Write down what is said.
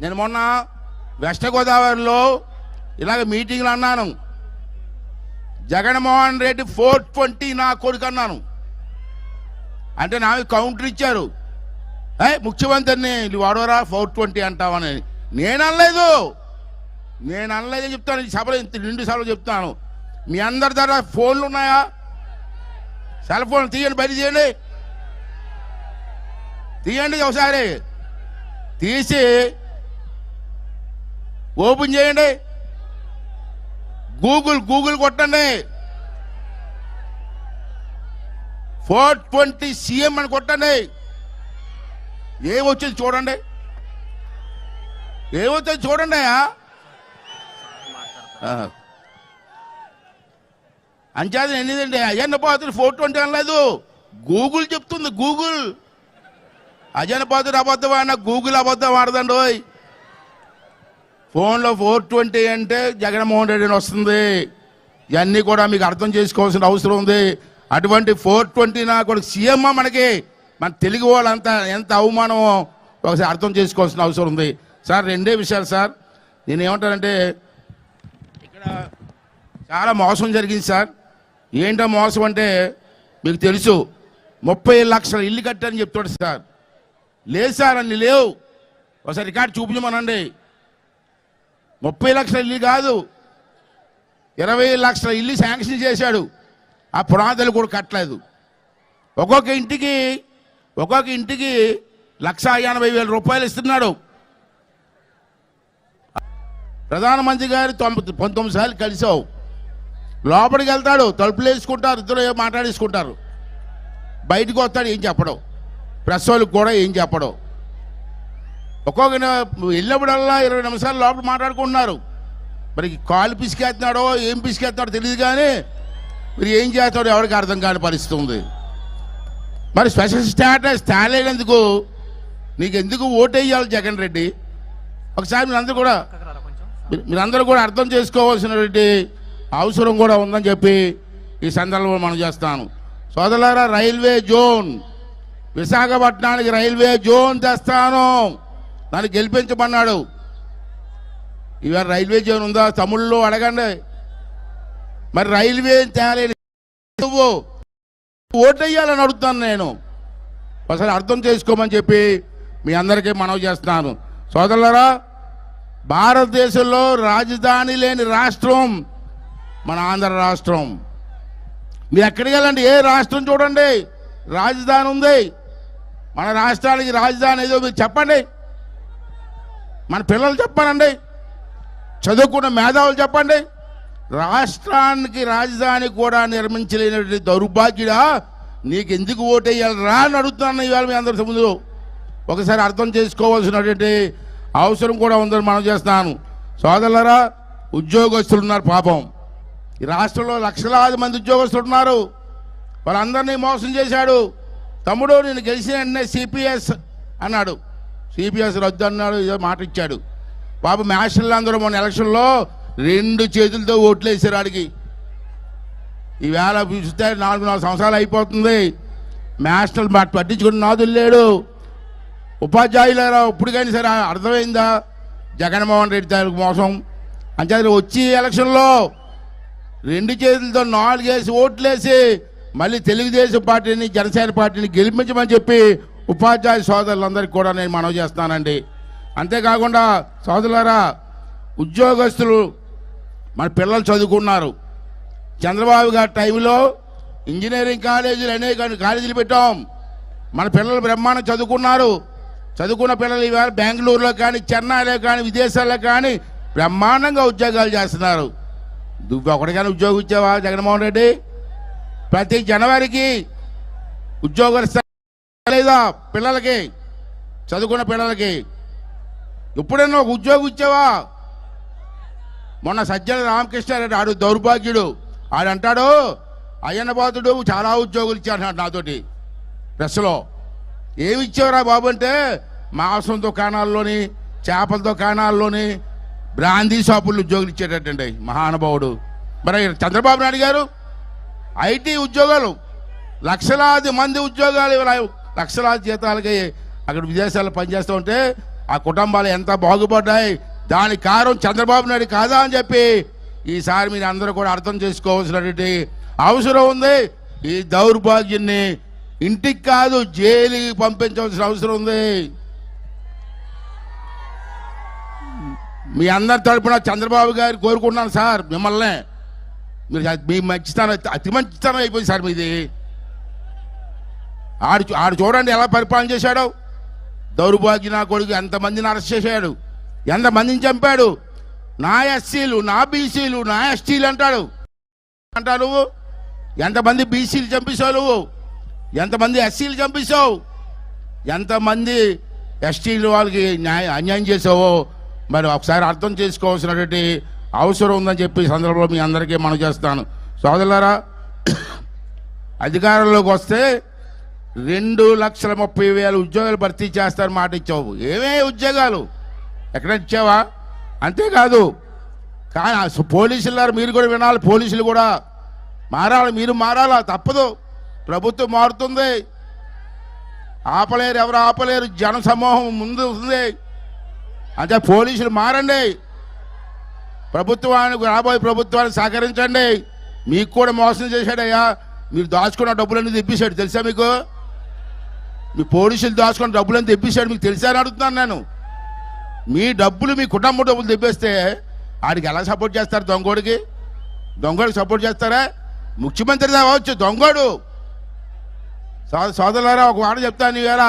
నేను మొన్న వెస్ట్ గోదావరిలో ఇలాగ మీటింగ్లు అన్నాను. జగన్మోహన్ రెడ్డి ఫోర్ ట్వంటీ నా కొడుకు అన్నాను. అంటే నాకు కౌంటర్ ఇచ్చారు. ఏ ముఖ్యమంత్రిని నువ్వు వాడవరా ఫోర్ ట్వంటీ అంటావని. నేను అనలేదు. నేను అనలేదే చెప్తాను. ఈ సభలో ఇంత నిండు సభలో చెప్తాను. మీ అందరి దగ్గర ఫోన్లు ఉన్నాయా? సెల్ ఫోన్ తీయండి బయట తీయండి. తీయండి ఒకసారి. తీసి ఓపెన్ చేయండి. గూగుల్ గూగుల్ కొట్టండి. ఫోర్ ట్వంటీ సీఎం అని కొట్టండి. ఏమొచ్చింది చూడండి. ఏమొచ్చింది చూడండి అయ్యా. అంచేది ఎన్నిదండి? అజన్న పాత్ర ఫోర్ ట్వంటీ అనలేదు. గూగుల్ చెప్తుంది గూగుల్. అజన్న పాత్ర అబద్ధం ఆడినా గూగుల్ అబద్ధం ఆడదండి ఫోన్లో ఫోర్ ట్వంటీ అంటే జగన్మోహన్ రెడ్డి అని వస్తుంది. ఇవన్నీ కూడా మీకు అర్థం చేసుకోవాల్సిన అవసరం ఉంది. అటువంటి ఫోర్ ట్వంటీ నా కూడా సీఎం మనకి. మన తెలుగు వాళ్ళంతా ఎంత అవమానమో ఒకసారి అర్థం చేసుకోవాల్సిన అవసరం ఉంది. సార్ రెండే విషయాలు సార్. నేను ఏమంటానంటే ఇక్కడ చాలా మోసం జరిగింది సార్. ఏంటో మోసం అంటే మీకు తెలుసు ముప్పై లక్షల ఇల్లు కట్టారని చెప్తాడు సార్. లేదు సార్ అన్ని లేవు. ఒకసారి రికార్డు చూపించమనండి. ముప్పై లక్షల ఇల్లు కాదు. ఇరవై లక్షల ఇల్లు శాంక్షన్ చేశాడు. ఆ పునాదులు కూడా కట్టలేదు. ఒక్కొక్క ఇంటికి ఒక్కొక్క ఇంటికి లక్ష ఎనభై వేల రూపాయలు ఇస్తున్నాడు. ప్రధానమంత్రి గారు తొంభై పంతొమ్మిది సార్లు కలిసావు లోపలికి వెళ్తాడు తలుపులు వేసుకుంటారు ఇద్దరు మాట్లాడేసుకుంటారు. బయటకు వస్తాడు ఏం చెప్పడం. ప్రెస్ వాళ్ళకి కూడా ఏం చెప్పడం. ఒక్కొక్క వెళ్ళినప్పుడల్లా ఇరవై నిమిషాలు లోపల మాట్లాడుకుంటున్నారు. మరి కాలు పిసికేస్తున్నాడో ఏం పిసికేస్తున్నాడో తెలియదు కానీ మరి ఏం చేస్తాడో ఎవరికి అర్థం కాని పరిస్థితి ఉంది. మరి స్పెషల్ స్టాటస్ తేలేనందుకు నీకు ఎందుకు ఓటేయాలి జగన్ రెడ్డి? ఒకసారి మీరందరూ కూడా మీరు- మీరందరూ కూడా అర్థం చేసుకోవాల్సినటువంటి అవసరం కూడా ఉందని చెప్పి ఈ సందర్భంలో మనం చేస్తాను. సోదరులారా రైల్వే జోన్ విశాఖపట్నానికి రైల్వే జోన్ తెస్తాను. దాన్ని గెలిపించమన్నాడు. ఇవాళ రైల్వే జోన్ ఉందా? తమిళ్ళో అడగండి. మరి రైల్వే తేలేని నువ్వు ఓటేయాలని అడుగుతాను నేను. ఒకసారి అర్థం చేసుకోమని చెప్పి మీ అందరికీ మనవి చేస్తున్నాను. సోదరులరా భారతదేశంలో రాజధాని లేని రాష్ట్రం మన ఆంధ్ర రాష్ట్రం. మీరు ఎక్కడికి వెళ్ళండి? ఏ రాష్ట్రం చూడండి? రాజధాని ఉంది. మన రాష్ట్రానికి రాజధాని ఏదో మీరు చెప్పండి. మన పిల్లలు చెప్పానండి. చదువుకున్న మేధావులు చెప్పండి. రాష్ట్రానికి రాజధాని కూడా నిర్మించలేనటువంటి దౌర్భాగ్యుడా నీకు ఎందుకు ఓటేయాలి రా అని అడుగుతున్నాను ఇవాళ మీ అందరి ముందు. ఒకసారి అర్థం చేసుకోవాల్సినటువంటి అవసరం కూడా ఉందని మనం చేస్తున్నాను. సోదరులరా ఉద్యోగస్తులు ఉన్నారు పాపం. ఈ రాష్ట్రంలో లక్షలాది మంది ఉద్యోగస్తులు ఉన్నారు. వాళ్ళందరినీ మోసం చేశాడు. తమ్ముడు నేను గెలిచిన వెంటనే సిపిఎస్ అన్నాడు. సిపిఎస్ రద్దు అన్నాడు ఏదో మాట ఇచ్చాడు బాబు మ్యాషన్లు అందరూ మొన్న ఎలక్షన్లో రెండు చేతులతో ఓట్లు వేసారు ఆడికి. ఈవేళ చూస్తే నాలుగు నాలుగు సంవత్సరాలు అయిపోతుంది. మ్యాషనల్ మాట పట్టించుకుని నాదులు లేడు. ఉపాధ్యాయులారా ఇప్పటికైనా సరే అర్థమైందా? జగన్మోహన్ రెడ్డి తాలూకు మోసం. అంతే వచ్చి ఎలక్షన్లో రెండు చేతులతో నాలుగేసి ఓట్లేసి మళ్ళీ తెలుగుదేశం పార్టీని జనసేన పార్టీని గెలిపించమని చెప్పి ఉపాధ్యాయ సోదరులందరికీ కూడా నేను మనవి చేస్తానండి అంతేకాకుండా సోదరులరా ఉద్యోగస్తులు మన పిల్లలు చదువుకున్నారు చంద్రబాబు గారి టైంలో ఇంజనీరింగ్ కాలేజీలు అనేక కాలేజీలు పెట్టాం. మన పిల్లలు బ్రహ్మాండం చదువుకున్నారు. చదువుకున్న పిల్లలు ఇవాళ బెంగళూరులో కానీ చెన్నైలో కానీ విదేశాల్లో కానీ బ్రహ్మాండంగా ఉద్యోగాలు చేస్తున్నారు. నువ్వు ఒకటికైనా ఉద్యోగం ఇచ్చావా జగన్మోహన్ రెడ్డి? ప్రతి జనవరికి ఉద్యోగ లేదా పిల్లలకి చదువుకున్న పిల్లలకి. ఎప్పుడైనా ఒక ఉద్యోగం ఇచ్చావా? మొన్న సజ్జల రామకృష్ణారెడ్డి ఆడు దౌర్భాగ్యుడు. ఆడంటాడు అయ్యన్నబాతుడు చాలా ఉద్యోగులు ఇచ్చాడు నాతోటి ప్రెస్లో. ఏమి ఇచ్చావురా బాబు అంటే మాంసం దుకాణాల్లోని చేపల దుకాణాల్లోని బ్రాందీ షాపుల్లో ఉద్యోగులు ఇచ్చేటట్టండి మహానుభావుడు. మరి చంద్రబాబు నాయుడు గారు ఐటీ ఉద్యోగాలు లక్షలాది మంది ఉద్యోగాలు ఇవాళ లక్షలాది జీతాలకి అక్కడ విదేశాల్లో పనిచేస్తూ ఉంటే ఆ కుటుంబాలు ఎంత బాగుపడ్డాయి. దాని కారణం చంద్రబాబు నాయుడు కాదా అని చెప్పి ఈసారి మీరు అందరూ కూడా అర్థం చేసుకోవాల్సినటువంటి అవసరం ఉంది. ఈ దౌర్భాగ్యాన్ని ఇంటికి కాదు జైలుకి పంపించవలసిన అవసరం ఉంది. మీ అందరి తరపున చంద్రబాబు గారు కోరుకుంటున్నాను సార్ మిమ్మల్ని. మీరు మీ మంచితనం అతి మంచితనం అయిపోయింది సార్ మీది. ఆడు చూ- ఆడు చూడండి ఎలా పరిపాలన చేశాడు. దౌర్భాగ్య నా కొడుకు ఎంతమందిని అరెస్ట్ చేశాడు. ఎంతమందిని చంపాడు. నా ఎస్సీలు నా బీసీలు నా ఎస్టీలు అంటాడు. అంటావు నువ్వు? ఎంతమంది బీసీలు చంపేశావు నువ్వు? ఎంతమంది ఎస్సీలు చంపేశావు? ఎంతమంది ఎస్టీలు వాళ్ళకి న్యాయ అన్యాయం చేసావో మరి ఒకసారి అర్థం చేసుకోవాల్సినటువంటి అవసరం ఉందని చెప్పి సందర్భంలో మీ అందరికీ మనం చేస్తాను. సోదరులారా అధికారంలోకి వస్తే రెండు లక్షల ముప్పై వేల ఉద్యోగాలు భర్తీ చేస్తారు మాట ఇచ్చావు. ఏమే ఉద్యోగాలు? ఎక్కడ ఇచ్చావా? అంతేకాదు కానీ పోలీసులారు మీరు కూడా వినాలి పోలీసులు కూడా మారాలి మీరు మారాలా? తప్పదు. ప్రభుత్వం మారుతుంది. ఆపలేరు ఎవరు ఆపలేరు? జన సమూహం ముందు ఉంది. అంటే పోలీసులు మారండి. ప్రభుత్వానికి రాబోయే ప్రభుత్వాన్ని సహకరించండి. మీకు కూడా మోసం చేశాడయ్యా. మీరు దాచుకున్న డబ్బులన్నీ తెప్పించాడు తెలుసా మీకు? మీ పోలీసులు దాచుకొని డబ్బులన్నీ తెప్పించాడు మీకు తెలుసా అని అడుగుతున్నాను నేను. మీ డబ్బులు మీ కుటుంబ డబ్బులు తెప్పిస్తే ఆడికి ఎలా సపోర్ట్ చేస్తారు దొంగోడికి? దొంగోడికి సపోర్ట్ చేస్తారా? ముఖ్యమంత్రి కావచ్చు దొంగోడు. సోదరులారా ఒక మాట చెప్తాను ఇవాళ.